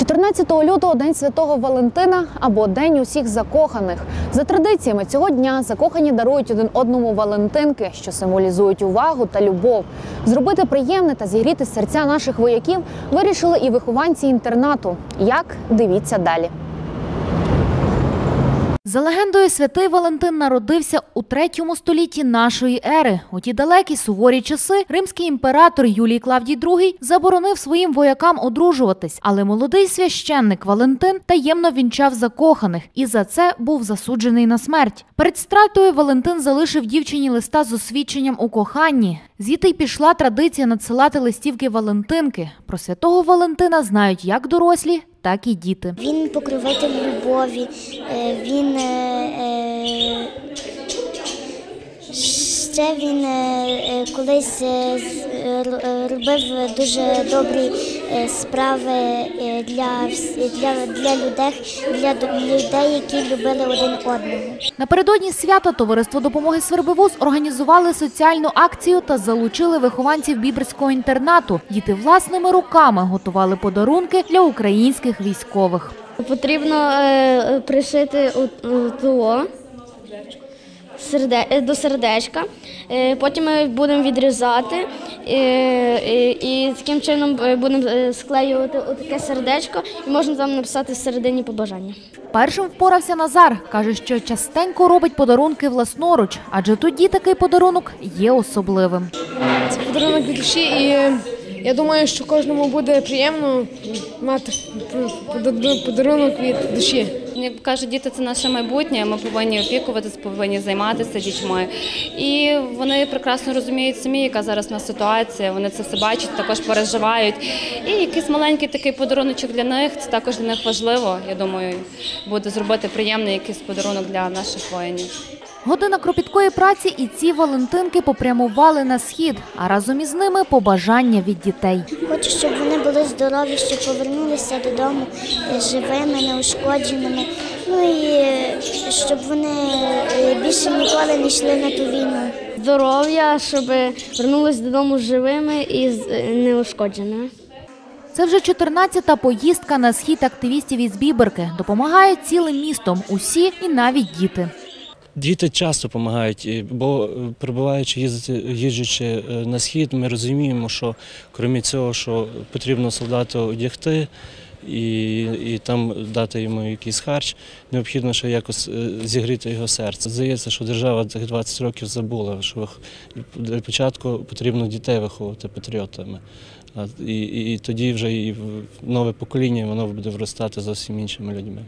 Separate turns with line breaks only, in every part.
14 лютого День Святого Валентина або День усіх закоханих. За традиціями цього дня закохані дарують один одному Валентинки, що символізують увагу та любов. Зробити приємне та зігріти серця наших вояків вирішили і вихованці інтернату. Як дивіться далі.
За легендою, святий Валентин народився у третьому столітті нашої ери. У ті далекі суворі часи римський імператор Юлій Клавдій II заборонив своїм воякам одружуватись, але молодий священник Валентин таємно вінчав закоханих і за це був засуджений на смерть. Перед стратою Валентин залишив дівчині листа з освідченням у коханні. Звідти й пішла традиція надсилати листівки Валентинки. Про святого Валентина знають як дорослі, так і діти.
Він покровитель любові, е, він е, е, ще він колись робив дуже добрі е, справи е, для, для, для людей, для людей, які любили один одного.
Напередодні свята товариство допомоги Свербивуз організували соціальну акцію та залучили вихованців біберського інтернату. Діти власними руками готували подарунки для українських військових.
Потрібно е, пришити у, до сердечка. Е, потім ми будемо відрізати е, е, і таким чином е, будемо е, склеювати таке сердечко і можна там написати всередині побажання.
Першим впорався Назар. каже, що частенько робить подарунки власноруч, адже тоді такий подарунок є особливим.
Це подарунок від душі, і я думаю, що кожному буде приємно мати подарунок від душі.
Як кажуть, діти це наше майбутнє. Ми повинні опікуватися, повинні займатися дітьми. І вони прекрасно розуміють самі, яка зараз у нас ситуація. Вони це все бачать, також переживають. І якийсь маленький такий подаруночок для них це також для них важливо. Я думаю, буде зробити приємний якийсь подарунок для наших воїнів.
Година кропіткої праці і ці Валентинки попрямували на схід, а разом із ними побажання від дітей.
Хочу, щоб вони були здорові, щоб повернулися додому живими, неушкодженими. Ну і е, щоб вони е, більше ніколи не йшли на ту війну.
Здоров'я, щоб вернулися додому живими і з- е, неушкодженими.
Це вже 14-та поїздка на схід активістів із Біберки. Допомагають цілим містом усі і навіть діти.
Діти часто допомагають, бо е, перебуваючи, їздити, е, на схід, ми розуміємо, що крім цього, що потрібно солдату одягти і, і там дати йому якийсь харч, необхідно ще якось е, зігріти його серце. Здається, що держава цих 20 років забула, що для початку потрібно дітей виховувати патріотами. І, і, і тоді вже і нове покоління воно буде виростати зовсім іншими людьми.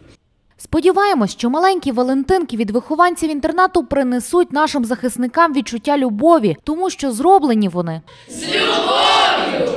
Сподіваємось, що маленькі Валентинки від вихованців інтернату принесуть нашим захисникам відчуття любові, тому що зроблені вони
З любов'ю!